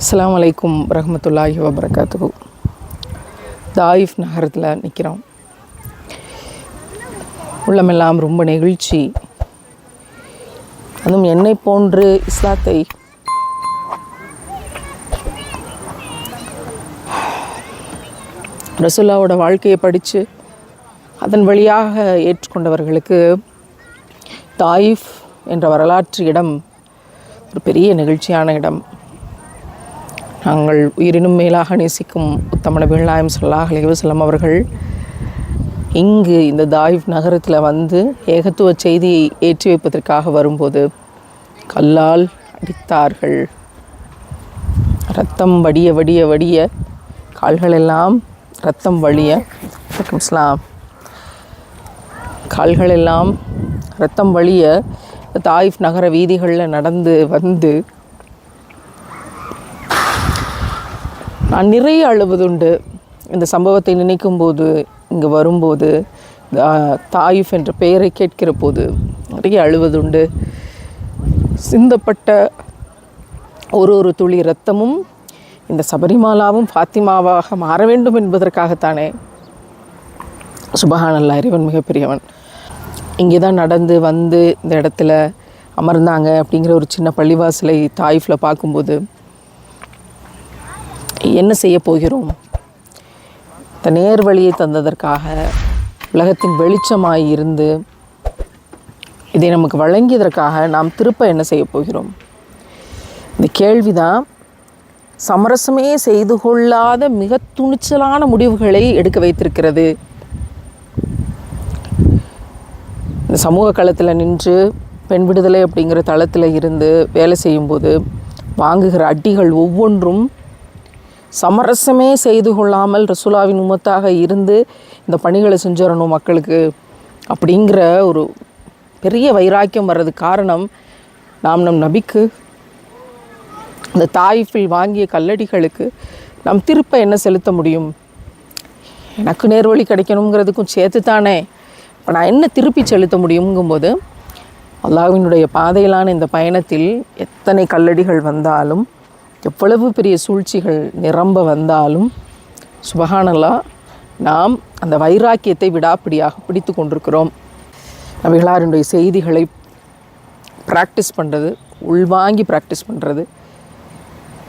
அஸ்லாம் வலைக்கும் ரஹமத்துல்லாஹி வபரகாத்து தாயிஃப் நகரத்தில் நிற்கிறோம் உள்ளமெல்லாம் ரொம்ப நெகிழ்ச்சி. அதுவும் என்னை போன்று இஸ்லாத்தை. ரசுல்லாவோட வாழ்க்கையை படித்து அதன் வழியாக ஏற்றுக்கொண்டவர்களுக்கு தாயிஃப் என்ற வரலாற்று இடம் ஒரு பெரிய நிகழ்ச்சியான இடம். நாங்கள் உயிரினும் மேலாக நேசிக்கும் உத்தமன நபிகள் சொல்லாஹ் அலிவசலம் அவர்கள் இங்கு இந்த தாயிஃப் நகரத்தில் வந்து ஏகத்துவ செய்தியை ஏற்றி வைப்பதற்காக வரும்போது கல்லால் அடித்தார்கள். ரத்தம் வடிய வடிய வடிய கால்களெல்லாம் ரத்தம் வழிய. இஸ்லாம் கால்களெல்லாம் ரத்தம் வழிய தாயிஃப் நகர வீதிகளில் நடந்து வந்து நான் நிறைய அழுவதுண்டு. இந்த சம்பவத்தை நினைக்கும் போது இங்கே வரும்போது தா- தாயிஃப் என்ற பெயரை கேட்கிற போது நிறைய அழுவதுண்டு. சிந்தப்பட்ட ஒரு ஒரு துளி இரத்தமும் இந்த சபரிமாலாவும் ஃபாத்திமாவாக மாற வேண்டும் என்பதற்காகத்தானே. சுபஹானல்லா இறைவன் மிகப்பெரியவன். இங்கே தான் நடந்து வந்து இந்த இடத்துல அமர்ந்தாங்க அப்படிங்கிற ஒரு சின்ன பள்ளிவாசலை தாயிஃபில் பார்க்கும்போது என்ன செய்ய போகிறோம்? இந்த நேர் வழியை தந்ததற்காக உலகத்தின் வெளிச்சமாய் இருந்து இதை நமக்கு வழங்கியதற்காக நாம் திருப்ப என்ன செய்ய போகிறோம்? இந்த கேள்விதான் சமரசமே செய்து கொள்ளாத மிக துணிச்சலான முடிவுகளை எடுக்க வைத்திருக்கிறது. இந்த சமூக களத்தில் நின்று பெண் விடுதலை அப்படிங்கிற தளத்தில் இருந்து வேலை செய்யும்போது வாங்குகிற அடிகள் ஒவ்வொன்றும் சமரசமே செய்து கொள்ளாமல் ரசூலாவின் உமத்தாக இருந்து இந்த பணிகளை செஞ்சிடணும் மக்களுக்கு அப்படிங்கிற ஒரு பெரிய வைராக்கியம் வர்றது காரணம் நாம் நம் நபிக்கு. இந்த தாயிஃபில் வாங்கிய கல்லடிகளுக்கு நாம் திருப்ப என்ன செலுத்த முடியும்? எனக்கு நேர்வழி கிடைக்கணுங்கிறதுக்கும் சேர்த்து தானே இப்போ நான் என்ன திருப்பி செலுத்த முடியுங்கும்போது அல்லாவினுடைய பாதையிலான இந்த பயணத்தில் எத்தனை கல்லடிகள் வந்தாலும் எவ்வளவு பெரிய சூழ்ச்சிகள் நிரம்ப வந்தாலும் சுபகானல்லா நாம் அந்த வைராக்கியத்தை விடாப்பிடியாக பிடித்து கொண்டிருக்கிறோம். நபிகளாரினுடைய செய்திகளை ப்ராக்டிஸ் பண்ணுறது உள்வாங்கி ப்ராக்டிஸ் பண்ணுறது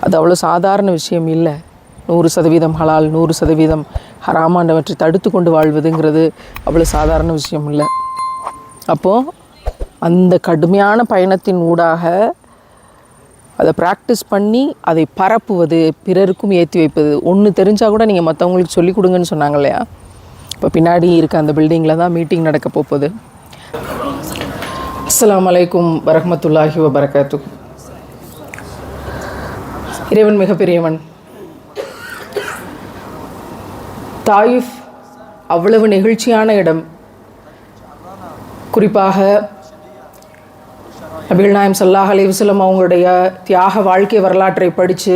அது அவ்வளோ சாதாரண விஷயம் இல்லை. நூறு சதவீதம் ஹலால் நூறு சதவீதம் ஹராமாண்டவற்றை தடுத்து கொண்டு வாழ்வதுங்கிறது அவ்வளோ சாதாரண விஷயம் இல்லை. அப்போது அந்த கடுமையான பயணத்தின் ஊடாக அதை ப்ராக்டிஸ் பண்ணி அதை பரப்புவது பிறருக்கும் ஏற்றி வைப்பது. ஒன்று தெரிஞ்சால் கூட நீங்கள் மற்றவங்களுக்கு சொல்லிக் கொடுங்கன்னு சொன்னாங்க இல்லையா? இப்போ பின்னாடி இருக்க அந்த பில்டிங்கில் தான் மீட்டிங் நடக்க போகுது அஸ்லாம் வலைக்கும் வரமத்துல்லாஹி வபரகாத்து இறைவன் மிகப்பெரியவன். தாயிஃப் அவ்வளவு நெகிழ்ச்சியான இடம். குறிப்பாக நபிகள் நாயம் சல்லாஹ் அலிவசலம் அவங்களுடைய தியாக வாழ்க்கை வரலாற்றை படித்து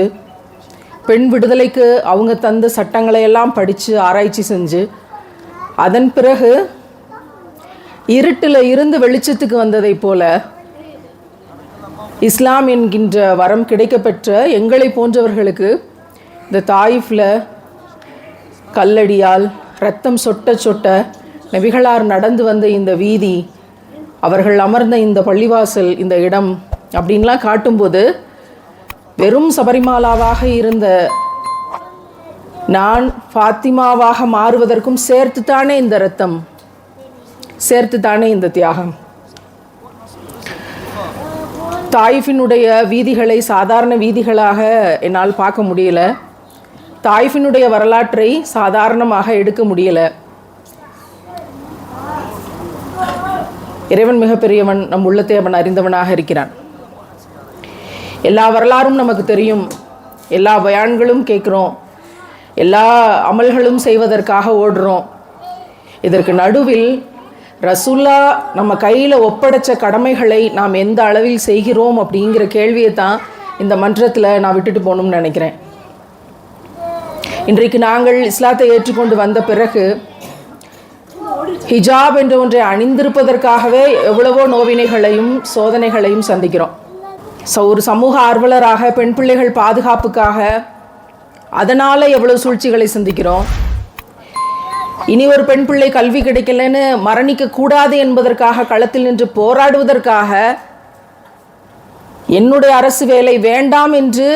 பெண் விடுதலைக்கு அவங்க தந்த சட்டங்களை எல்லாம் படித்து ஆராய்ச்சி செஞ்சு அதன் பிறகு இருட்டில் இருந்து வெளிச்சத்துக்கு வந்ததைப் போல இஸ்லாம் என்கின்ற வரம் கிடைக்கப்பெற்ற எங்களை போன்றவர்களுக்கு இந்த தாயிஃபில் கல்லடியால் ரத்தம் சொட்ட சொட்ட நபிகளார் நடந்து வந்த இந்த வீதி அவர்கள் அமர்ந்த இந்த பள்ளிவாசல் இந்த இடம் அப்படின்லாம் காட்டும்போது வெறும் சபரிமாலாவாக இருந்த நான் ஃபாத்திமாவாக மாறுவதற்கும் சேர்த்து தானே இந்த ரத்தம் சேர்த்து தானே இந்த தியாகம். தாயிஃபினுடைய வீதிகளை சாதாரண வீதிகளாக என்னால் பார்க்க முடியல. தாய்ஃபினுடைய வரலாற்றை சாதாரணமாக எடுக்க முடியல. இறைவன் மிகப்பெரியவன் நம் உள்ளத்தை அவன் அறிந்தவனாக இருக்கிறான். எல்லா வரலாறும் நமக்கு தெரியும். எல்லா பயான்களும் கேட்குறோம். எல்லா அமல்களும் செய்வதற்காக ஓடுறோம். இதற்கு நடுவில் ரசுல்லா நம்ம கையில் ஒப்படைச்ச கடமைகளை நாம் எந்த அளவில் செய்கிறோம் அப்படிங்கிற கேள்வியை தான் இந்த மன்றத்தில் நான் விட்டுட்டு போகணும்னு நினைக்கிறேன். இன்றைக்கு நாங்கள் இஸ்லாத்தை ஏற்றுக்கொண்டு வந்த பிறகு ஹிஜாப் என்ற ஒன்றை அணிந்திருப்பதற்காகவே எவ்வளவோ நோவினைகளையும் சோதனைகளையும் சந்திக்கிறோம். ஸோ ஒரு சமூக ஆர்வலராக பெண் பிள்ளைகள் பாதுகாப்புக்காக அதனால் எவ்வளோ சூழ்ச்சிகளை சந்திக்கிறோம். இனி ஒரு பெண் பிள்ளை கல்வி கிடைக்கலன்னு மரணிக்க கூடாது என்பதற்காக களத்தில் நின்று போராடுவதற்காக என்னுடைய அரசு வேலை வேண்டாம் என்று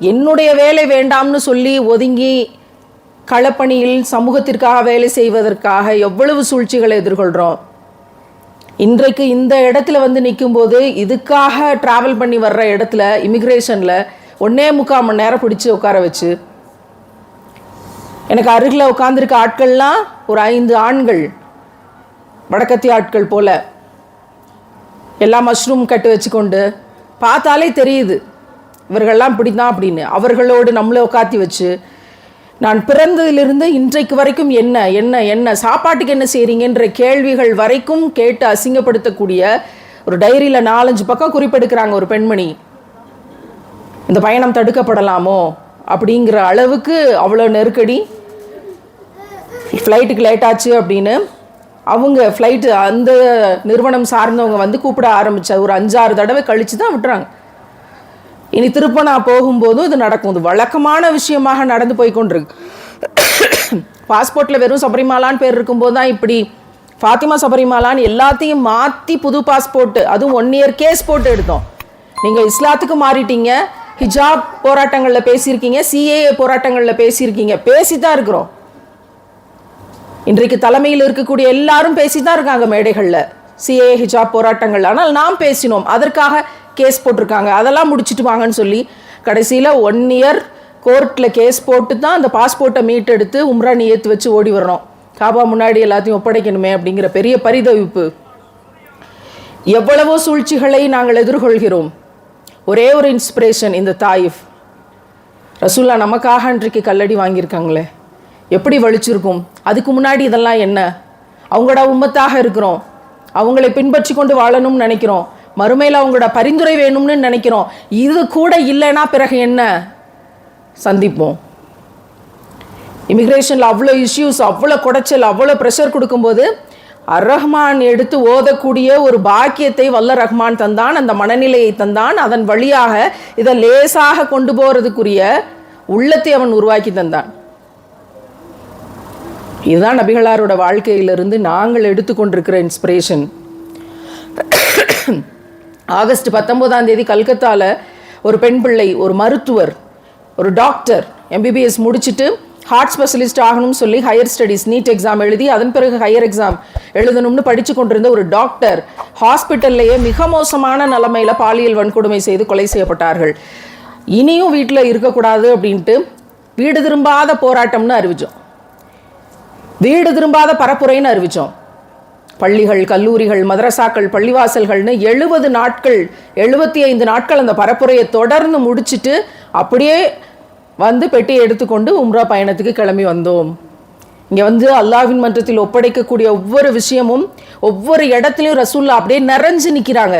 என்னுடைய வேலை வேண்டாம்னு சொல்லி ஒதுங்கி களப்பணியில் சமூகத்திற்காக வேலை செய்வதற்காக எவ்வளவு சூழ்ச்சிகளை எதிர்கொள்கிறோம் இன்றைக்கு இந்த இடத்துல வந்து நிற்கும்போது இதுக்காக ட்ராவல் பண்ணி வர்ற இடத்துல இமிக்ரேஷனில் ஒன்னே முக்கால் மணி நேரம் பிடிச்சி உட்கார வச்சு எனக்கு அருகில் உட்காந்துருக்க ஆட்கள்லாம் ஒரு ஐந்து ஆண்கள் வடக்கத்தி ஆட்கள் போல எல்லாம் மஷ்ரூம் கட்டு வச்சுக்கொண்டு பார்த்தாலே தெரியுது. இவர்கள்லாம் இப்படி தான் அப்படின்னு. அவர்களோடு நம்மளை உட்காத்தி வச்சு நான் பிறந்ததிலிருந்து இன்றைக்கு வரைக்கும் என்ன என்ன என்ன சாப்பாட்டுக்கு என்ன செய்கிறீங்கன்ற கேள்விகள் வரைக்கும் கேட்டு அசிங்கப்படுத்தக்கூடிய ஒரு டைரியில் நாலஞ்சு பக்கம் குறிப்பெடுக்கிறாங்க ஒரு பெண்மணி. இந்த பயணம் தடுக்கப்படலாமோ அப்படிங்கிற அளவுக்கு அவ்வளோ நெருக்கடி. ஃப்ளைட்டுக்கு லேட் ஆச்சு அப்படின்னு அவங்க ஃப்ளைட்டு அந்த நிறுவனம் சார்ந்தவங்க வந்து கூப்பிட ஆரம்பித்த ஒரு அஞ்சாறு தடவை கழித்து தான் விட்டுறாங்க. இனி திருப்ப நான் போகும்போதும் இது நடக்கும். இது வழக்கமான விஷயமாக நடந்து போய் கொண்டிருக்கு. பாஸ்போர்ட்டில் வெறும் சபரிமாலான்னு பேர் இருக்கும்போது தான் இப்படி ஃபாத்திமா சபரிமாலான்னு எல்லாத்தையும் மாற்றி புது பாஸ்போர்ட்டு அதுவும் ஒன் இயர் கேஸ் போட்டு எடுத்தோம். நீங்கள் இஸ்லாத்துக்கு மாறிட்டீங்க ஹிஜாப் போராட்டங்களில் பேசியிருக்கீங்க சிஏஏ போராட்டங்களில் பேசியிருக்கீங்க பேசி தான் இருக்கிறோம். இன்றைக்கு தலைமையில் இருக்கக்கூடிய எல்லாரும் பேசி தான் இருக்காங்க மேடைகளில். சிஏ ஹிஜாப் போராட்டங்கள். ஆனால் நாம் பேசினோம். அதற்காக கேஸ் போட்டிருக்காங்க. அதெல்லாம் முடிச்சிட்டு வாங்கன்னு சொல்லி கடைசியில் ஒன் இயர் கோர்ட்டில் கேஸ் போட்டு தான் அந்த பாஸ்போர்ட்டை மீட் எடுத்து உம்ரா ஏற்று வச்சு ஓடி வரணும் காபா முன்னாடி எல்லாத்தையும் ஒப்படைக்கணுமே அப்படிங்கிற பெரிய பரிதவிப்பு. எவ்வளவோ சூழ்ச்சிகளை நாங்கள் எதிர்கொள்கிறோம். ஒரே ஒரு இன்ஸ்பிரேஷன் இந்த தாயிஃப் ரசூல்லா நமக்காக இன்றைக்கு கல்லடி வாங்கியிருக்காங்களே. எப்படி வலிச்சிருக்கும்? அதுக்கு முன்னாடி இதெல்லாம் என்ன? அவங்களோட உம்மத்தாக இருக்கிறோம். அவங்களை பின்பற்றி கொண்டு வாழணும்னு நினைக்கிறோம். மறுமையில் அவங்களோட பரிந்துரை வேணும்னு நினைக்கிறோம். இது கூட இல்லைன்னா பிறகு என்ன? சந்திப்போம். இமிக்ரேஷனில் அவ்வளோ இஷ்யூஸ் அவ்வளோ குடைச்சல் அவ்வளோ ப்ரெஷர் கொடுக்கும்போது அர் ரஹ்மான் எடுத்து ஓதக்கூடிய ஒரு பாக்கியத்தை வல்ல ரஹ்மான் தந்தான் அந்த மனநிலையை தந்தான் அதன் வழியாக இதை லேசாக கொண்டு போகிறதுக்குரிய உள்ளத்தை அவன் உருவாக்கி தந்தான். இதுதான் நபிகளாரோட வாழ்க்கையிலிருந்து நாங்கள் எடுத்துக்கொண்டிருக்கிற இன்ஸ்பிரேஷன் ஆகஸ்ட் பத்தொம்போதாம் தேதி கல்கத்தாவில் ஒரு பெண் பிள்ளை ஒரு மருத்துவர் ஒரு டாக்டர் எம்பிபிஎஸ் முடிச்சுட்டு ஹார்ட் ஸ்பெஷலிஸ்ட் ஆகணும்னு சொல்லி ஹையர் ஸ்டடீஸ் நீட் எக்ஸாம் எழுதி அதன் பிறகு ஹையர் எக்ஸாம் எழுதணும்னு படித்து கொண்டிருந்த ஒரு டாக்டர் ஹாஸ்பிட்டல்லையே மிக மோசமான நிலைமையில் பாலியல் வன்கொடுமை செய்து கொலை செய்யப்பட்டார்கள். இனியும் வீட்டில் இருக்கக்கூடாது அப்படின்ட்டு வீடு திரும்பாத போராட்டம்னு அறிவிச்சோம். வீடு திரும்பாத பரப்புரைன்னு அறிவித்தோம் பள்ளிகள் கல்லூரிகள் மதரசாக்கள் பள்ளிவாசல்கள்னு எழுபது நாட்கள் எழுபத்தி ஐந்து நாட்கள் அந்த பரப்புரையை தொடர்ந்து முடிச்சிட்டு அப்படியே வந்து பெட்டியை எடுத்துக்கொண்டு உம்ரா பயணத்துக்கு கிளம்பி வந்தோம். இங்கே வந்து அல்லாஹ்வின் மன்றத்தில் ஒப்படைக்கக்கூடிய ஒவ்வொரு விஷயமும் ஒவ்வொரு இடத்துலையும் ரசூல்லா அப்படியே நிறைஞ்சு நிற்கிறாங்க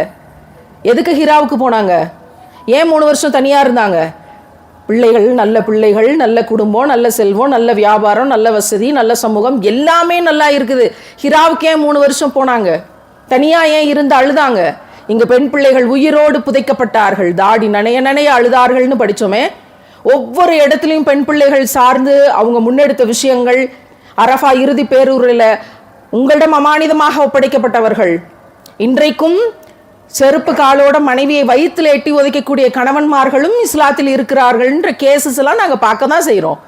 எதுக்கு ஹிராவுக்கு போனாங்க? ஏன் மூணு வருஷம் தனியாக இருந்தாங்க? பிள்ளைகள் நல்ல பிள்ளைகள் நல்ல குடும்பம் நல்ல செல்வம் நல்ல வியாபாரம் நல்ல வசதி நல்ல சமூகம் எல்லாமே நல்லா இருக்குது. ஹிராவுக்கு ஏன் மூணு வருஷம் போனாங்க. தனியாக ஏன் இருந்து அழுதாங்க? இங்கே பெண் பிள்ளைகள் உயிரோடு புதைக்கப்பட்டார்கள். தாடி நனைய நனைய அழுதார்கள்னு படித்தோமே ஒவ்வொரு இடத்துலையும் பெண் பிள்ளைகள் சார்ந்து அவங்க முன்னெடுத்த விஷயங்கள் அரஃபா இறுதி பேரூரில் உங்களிடம் அமானிதமாக ஒப்படைக்கப்பட்டவர்கள். இன்றைக்கும் செருப்பு காலோட மனைவியை வயிற்றில் எட்டி உதைக்கக்கூடிய கணவன்மார்களும் இஸ்லாத்தில் இருக்கிறார்கள்ன்ற கேசஸ் எல்லாம் நாங்கள் பார்க்க தான் செய்கிறோம்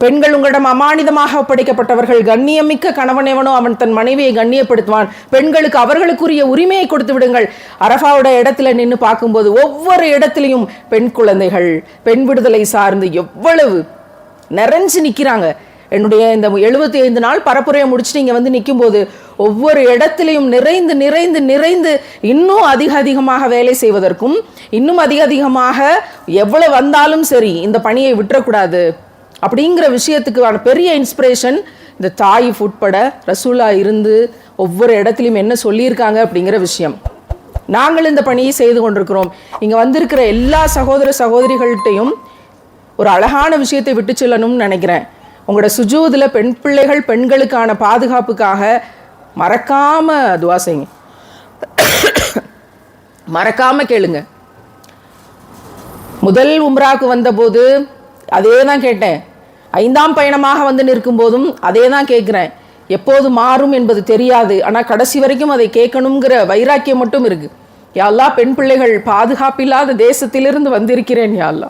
பெண்கள் உங்களிடம் அமானிதமாக ஒப்படைக்கப்பட்டவர்கள் கண்ணியமிக்க கணவன் எவனோ அவன் தன் மனைவியை கண்ணியப்படுத்துவான். பெண்களுக்கு அவர்களுக்குரிய உரிமையை கொடுத்து விடுங்கள். அரஃபாவோட இடத்துல நின்று பார்க்கும்போது ஒவ்வொரு இடத்துலையும் பெண் குழந்தைகள் பெண் விடுதலை சார்ந்து எவ்வளவு நிறைஞ்சு நிற்கிறாங்க என்னுடைய இந்த எழுபத்தி ஐந்து நாள் பரப்புரையை முடிச்சுட்டு இங்கே வந்து நிற்கும்போது ஒவ்வொரு இடத்துலையும் நிறைந்து நிறைந்து நிறைந்து இன்னும் அதிக அதிகமாக வேலை செய்வதற்கும் இன்னும் அதிக அதிகமாக எவ்வளோ வந்தாலும் சரி இந்த பணியை விட்டுறக்கூடாது அப்படிங்கிற விஷயத்துக்கு பெரிய இன்ஸ்பிரேஷன் இந்த தாய் உட்பட ரசூலா இருந்து ஒவ்வொரு இடத்துலையும் என்ன சொல்லியிருக்காங்க அப்படிங்கிற விஷயம். நாங்கள் இந்த பணியை செய்து கொண்டிருக்கிறோம். இங்கே வந்திருக்கிற எல்லா சகோதர சகோதரிகள்கிட்டையும் ஒரு அழகான விஷயத்தை விட்டு செல்லணும்னு நினைக்கிறேன். உங்களோட சுஜூதில் பெண் பிள்ளைகள் பெண்களுக்கான பாதுகாப்புக்காக மறக்காம துவா செய்யுங்க. மறக்காம கேளுங்க. முதல் உம்ராவுக்கு வந்தபோது அதே தான் கேட்டேன். ஐந்தாம் பயணமாக வந்து நிற்கும் போதும் அதே தான் கேட்குறேன். எப்போது மாறும் என்பது தெரியாது. ஆனால் கடைசி வரைக்கும் அதை கேட்கணுங்கிற வைராக்கியம் மட்டும் இருக்கு. யாழ்லா பெண் பிள்ளைகள் பாதுகாப்பில்லாத தேசத்திலிருந்து வந்திருக்கிறேன் யாழ்லா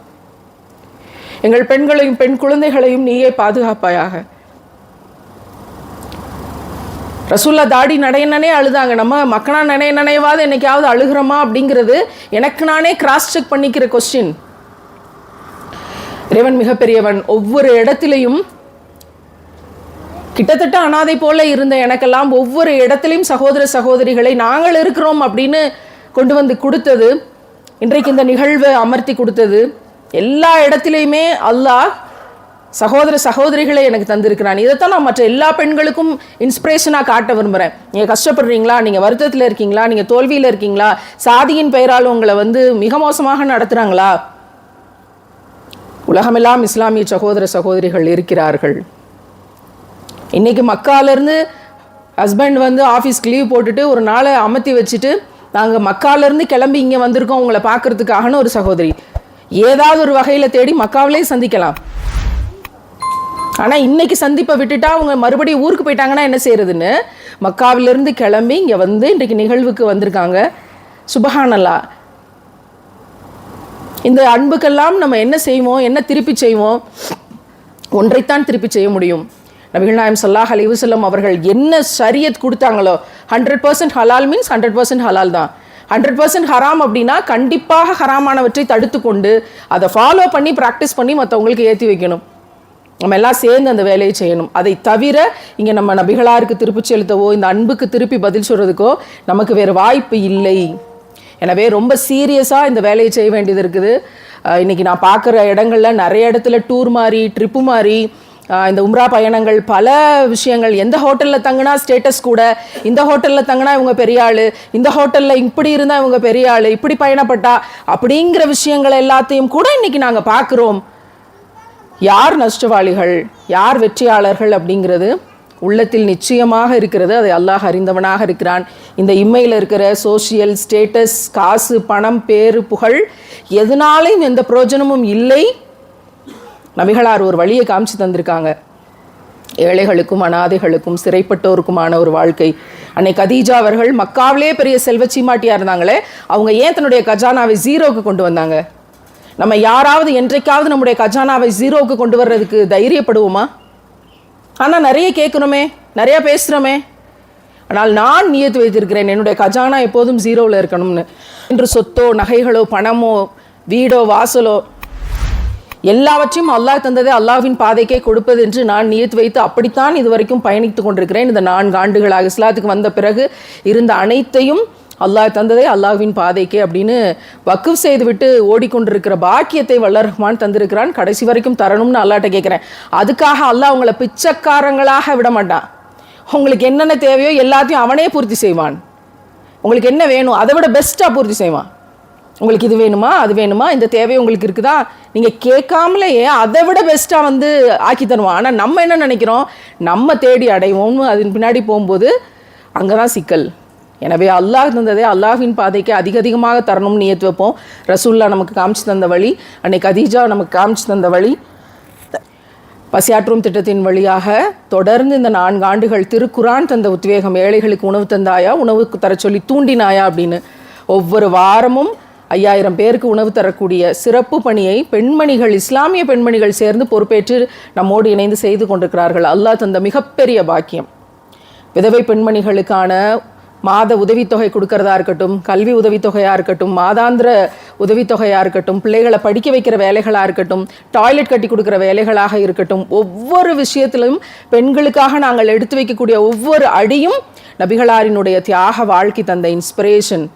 எங்கள் பெண்களையும் பெண் குழந்தைகளையும் நீயே பாதுகாப்பாயாக. ரசூல்லா தாடி நடையனே அழுதாங்க. நம்ம மக்கனா நினைய நினைவாது என்னைக்காவது அழுகிறோமா அப்படிங்கிறது எனக்கு நானே கிராஸ் செக் பண்ணிக்கிற கொஸ்டின் இறைவன் மிகப்பெரியவன். ஒவ்வொரு இடத்திலையும் கிட்டத்தட்ட அனாதை போல இருந்த எனக்கெல்லாம் ஒவ்வொரு இடத்திலையும் சகோதர சகோதரிகளை நாங்கள் இருக்கிறோம் அப்படின்னு கொண்டு வந்து கொடுத்தது. இன்றைக்கு இந்த நிகழ்வை அமர்த்தி கொடுத்தது. எல்லா இடத்திலையுமே அல்லாஹ் சகோதர சகோதரிகளை எனக்கு தந்திருக்கிறான். இதைத்தான் நான் மற்ற எல்லா பெண்களுக்கும் இன்ஸ்பிரேஷனாக காட்ட விரும்புகிறேன் நீங்கள் கஷ்டப்படுறீங்களா? நீங்கள் வருத்தத்தில் இருக்கீங்களா? நீங்கள் தோல்வியில் இருக்கீங்களா? சாதியின் பெயரால் உங்களை வந்து மிக மோசமாக நடத்துகிறாங்களா உலகமெல்லாம் இஸ்லாமிய சகோதர சகோதரிகள் இருக்கிறார்கள். இன்னைக்கு மக்காலேருந்து ஹஸ்பண்ட் வந்து ஆஃபீஸ்க்கு லீவ் போட்டுட்டு ஒரு நாளை அமர்த்தி வச்சுட்டு நாங்கள் மக்காலேருந்து கிளம்பி இங்கே வந்திருக்கோம். உங்களை பார்க்குறதுக்காகனு ஒரு சகோதரி. ஏதாவது ஒரு வகையில் தேடி மக்காவிலே சந்திக்கலாம். ஆனால் இன்னைக்கு சந்திப்பை விட்டுட்டா அவங்க மறுபடியும் ஊருக்கு போயிட்டாங்கன்னா என்ன செய்யறதுன்னு? மக்காவிலிருந்து கிளம்பி இங்கே வந்து இன்றைக்கு நிகழ்வுக்கு வந்திருக்காங்க. சுபஹானல்லா. இந்த அன்புக்கெல்லாம் நம்ம என்ன செய்வோம்? என்ன திருப்பி செய்வோம்? ஒன்றைத்தான் திருப்பி செய்ய முடியும். நபிகள் நாயம் சல்லாஹ் அலி வசல்லம் அவர்கள் என்ன சரியத் கொடுத்தாங்களோ ஹண்ட்ரட் பர்சன்ட் ஹலால் மீன்ஸ் ஹண்ட்ரட் பர்சன்ட் ஹலால் தான். ஹண்ட்ரட் பர்சன்ட் ஹராம் அப்படின்னா கண்டிப்பாக ஹராமானவற்றை தடுத்து கொண்டு அதை ஃபாலோ பண்ணி ப்ராக்டிஸ் பண்ணி மற்றவங்களுக்கு ஏற்றி வைக்கணும். நம்ம எல்லாம் சேர்ந்து அந்த வேலையை செய்யணும். அதை தவிர இங்கே நம்ம நபிகளாருக்கு திருப்பி செலுத்தவோ இந்த அன்புக்கு திருப்பி பதில் சொல்கிறதுக்கோ நமக்கு வேறு வாய்ப்பு இல்லை. எனவே ரொம்ப சீரியஸாக இந்த வேலையை செய்ய வேண்டியது இருக்குது. இன்றைக்கி நான் பார்க்குற இடங்களில் நிறைய இடத்துல டூர் மாதிரி ட்ரிப்பு மாதிரி இந்த உம்ரா பயணங்கள் பல விஷயங்கள். எந்த ஹோட்டலில் தங்கினா ஸ்டேட்டஸ் கூட இந்த ஹோட்டலில் தங்கினா இவங்க பெரிய ஆள் இந்த ஹோட்டலில் இப்படி இருந்தால் இவங்க பெரிய ஆள் இப்படி பயணப்பட்டா அப்படிங்கிற விஷயங்கள் எல்லாத்தையும் கூட இன்னைக்கு நாங்கள் பார்க்குறோம் யார் நஷ்டவாளிகள் யார் வெற்றியாளர்கள் அப்படிங்கிறது உள்ளத்தில் நிச்சயமாக இருக்கிறது. அதை அல்லாஹ் அறிந்தவனாக இருக்கிறான். இந்த இம்மையில் இருக்கிற சோஷியல் ஸ்டேட்டஸ் காசு பணம் பேரு புகழ் எதனாலையும் எந்த பிரயோஜனமும் இல்லை. நபிகளார் ஒரு வழியை காமிச்சு தந்திருக்காங்க. ஏழைகளுக்கும் அனாதைகளுக்கும் சிறைப்பட்டோருக்குமான ஒரு வாழ்க்கை. அன்னை கதீஜா அவர்கள் மக்காவிலே பெரிய செல்வச்சீமாட்டியாக இருந்தாங்களே அவங்க ஏன் தன்னுடைய கஜானாவை ஜீரோவுக்கு கொண்டு வந்தாங்க? நம்ம யாராவது என்றைக்காவது நம்முடைய கஜானாவை ஜீரோவுக்கு கொண்டு வர்றதுக்கு தைரியப்படுவோமா? ஆனால் நிறைய கேட்குறோமே நிறைய பேசுகிறோமே ஆனால் நான் நியத்து வைத்திருக்கிறேன் என்னுடைய கஜானா எப்போதும் ஜீரோவில் இருக்கணும்னு. இன்று சொத்தோ நகைகளோ பணமோ வீடோ வாசலோ எல்லாவற்றையும் அல்லாஹ் தந்ததை அல்லாஹ்வின் பாதைக்கே கொடுப்பது என்று நான் நியத்து வைத்து அப்படித்தான் இதுவரைக்கும் பயணித்து கொண்டிருக்கிறேன். இந்த நான்கு ஆண்டுகளாக இஸ்லாத்துக்கு வந்த பிறகு இருந்த அனைத்தையும் அல்லாஹ் தந்ததை அல்லாஹ்வின் பாதைக்கே அப்படின்னு வக்குஃப் செய்துவிட்டு ஓடிக்கொண்டிருக்கிற பாக்கியத்தை வல்ல ரஹ்மான் தந்திருக்கிறான். கடைசி வரைக்கும் தரணும்னு அல்லாட்ட கேட்குறேன். அதுக்காக அல்லாஹ் உங்களை பிச்சைக்காரங்களாக விட மாட்டான். உங்களுக்கு என்னென்ன தேவையோ எல்லாத்தையும் அவனே பூர்த்தி செய்வான். உங்களுக்கு என்ன வேணும் அதை விட பெஸ்ட்டாக பூர்த்தி செய்வான். உங்களுக்கு இது வேணுமா அது வேணுமா இந்த தேவை உங்களுக்கு இருக்குதா? நீங்கள் கேட்காமலேயே அதை விட பெஸ்ட்டாக வந்து ஆக்கி தருவான் ஆனால் நம்ம என்ன நினைக்கிறோம்? நம்ம தேடி அடைவோம்னு அதன் பின்னாடி போகும்போது அங்கே தான் சிக்கல். எனவே அல்லாஹ் தந்ததே அல்லாஹின் பாதைக்கு அதிக அதிகமாக தரணும்னு நியத்து வைப்போம். ரசூல்லா நமக்கு காமிச்சு தந்த வழி அன்னை கதீஜா நமக்கு காமிச்சு தந்த வழி பசியாற்றும் திட்டத்தின் வழியாக தொடர்ந்து இந்த நான்கு ஆண்டுகள் திருக்குரான் தந்த உத்வேகம் ஏழைகளுக்கு உணவு தந்தாயா உணவுக்கு தர சொல்லி தூண்டினாயா அப்படின்னு ஒவ்வொரு வாரமும் ஐயாயிரம் பேருக்கு உணவு தரக்கூடிய சிறப்பு பணியை பெண்மணிகள் இஸ்லாமிய பெண்மணிகள் சேர்ந்து பொறுப்பேற்று நம்மோடு இணைந்து செய்து கொண்டிருக்கிறார்கள். அல்லாஹ் தந்த மிகப்பெரிய பாக்கியம். விதவை பெண்மணிகளுக்கான மாத உதவித்தொகை கொடுக்கறதா இருக்கட்டும் கல்வி உதவித்தொகையாக இருக்கட்டும் மாதாந்திர உதவித்தொகையாக இருக்கட்டும் பிள்ளைகளை படிக்க வைக்கிற வேலைகளாக இருக்கட்டும் டாய்லெட் கட்டி கொடுக்குற வேலைகளாக இருக்கட்டும் ஒவ்வொரு விஷயத்திலும் பெண்களுக்காக நாங்கள் எடுத்து வைக்கக்கூடிய ஒவ்வொரு அடியும் நபிகளாரினுடைய தியாக வாழ்க்கை தந்த இன்ஸ்பிரேஷன்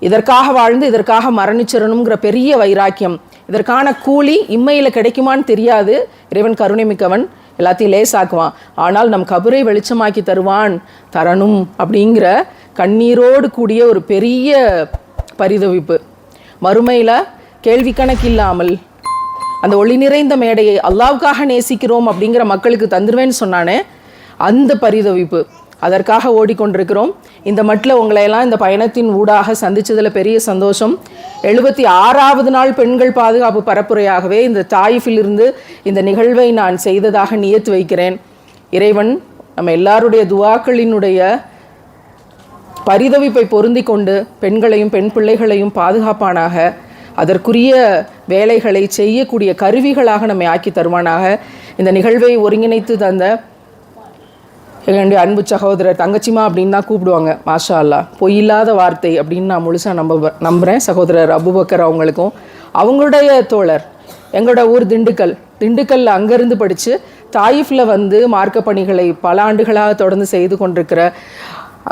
இதற்காக வாழ்ந்து இதற்காக மரணிச்சிடணுங்கிற பெரிய வைராக்கியம். இதற்கான கூலி இம்மையில் கிடைக்குமான்னு தெரியாது. இறைவன் கருணை மிக்கவன் எல்லாத்தையும் லேசாக்குவான். ஆனால் நம் கபரை வெளிச்சமாக்கி தருவான் தரணும் அப்படிங்கிற கண்ணீரோடு கூடிய ஒரு பெரிய பரிதவிப்பு. மறுமையில் கேள்வி கணக்கு இல்லாமல் அந்த ஒளி நிறைந்த மேடையை அல்லாவுக்காக நேசிக்கிறோம் அப்படிங்கிற மக்களுக்கு தந்துருவேன்னு சொன்னானே அந்த பரிதவிப்பு. அதற்காக ஓடிக்கொண்டிருக்கிறோம். இந்த மட்டில் உங்களையெல்லாம் இந்த பயணத்தின் ஊடாக சந்தித்ததில் பெரிய சந்தோஷம். எழுபத்தி ஆறாவது நாள் பெண்கள் பாதுகாப்பு பரப்புரையாகவே இந்த தாயிஃபிலிருந்து இந்த நிகழ்வை நான் செய்ததாக நியத்து வைக்கிறேன். இறைவன் நம்ம எல்லாருடைய துவாக்களினுடைய பரிதவிப்பை பொருந்தி கொண்டு பெண்களையும் பெண் பிள்ளைகளையும் பாதுகாப்பானாக. அதற்குரிய வேலைகளை செய்யக்கூடிய கருவிகளாக நம்மை ஆக்கி தருவானாக. இந்த நிகழ்வை ஒருங்கிணைத்து தந்த எங்களுடைய அன்பு சகோதரர் தங்கச்சிமா அப்படின்னு தான் கூப்பிடுவாங்க. மாஷா அல்லா பொய்யில்லாத வார்த்தை அப்படின்னு நான் முழுசாக நம்ப நம்புகிறேன் சகோதரர் அபுபக்கர் அவங்களுக்கும். அவங்களுடைய தோழர் எங்களோட ஊர் திண்டுக்கல். திண்டுக்கல்ல அங்கேருந்து படித்து தாயிஃபில் வந்து மார்க்க பணிகளை பல ஆண்டுகளாக தொடர்ந்து செய்து கொண்டிருக்கிற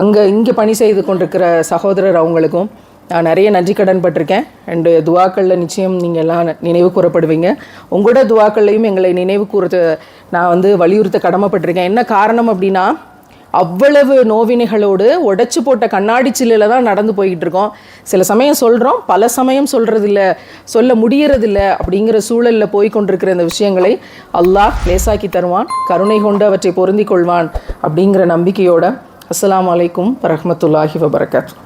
அங்கே இங்கே பணி செய்து கொண்டிருக்கிற சகோதரர் அவங்களுக்கும் நான் நிறைய நன்றி கடன் பட்டிருக்கேன். அண்டு துவாக்களில் நிச்சயம் நீங்கள் எல்லாம் நினைவு கூறப்படுவீங்க. உங்களோட துவாக்கள்லையும் எங்களை நினைவு கூறுறது நான் வந்து வலியுறுத்த கடமைப்பட்டிருக்கேன். என்ன காரணம் அப்படின்னா அவ்வளவு நோவினைகளோடு உடைச்சு போட்ட கண்ணாடி சில்லில் தான் நடந்து போய்கிட்டு இருக்கோம். சில சமயம் சொல்கிறோம் பல சமயம் சொல்கிறதில்ல சொல்ல முடியறதில்ல அப்படிங்கிற சூழலில் போய் கொண்டிருக்கிற இந்த விஷயங்களை அல்லாஹ் லேசாக்கி தருவான் கருணை கொண்டு அவற்றை பொருந்தி கொள்வான் அப்படிங்கிற நம்பிக்கையோட அஸ்லாம் வலைக்கும் வரமத்துல்லாஹி வபரகாத்து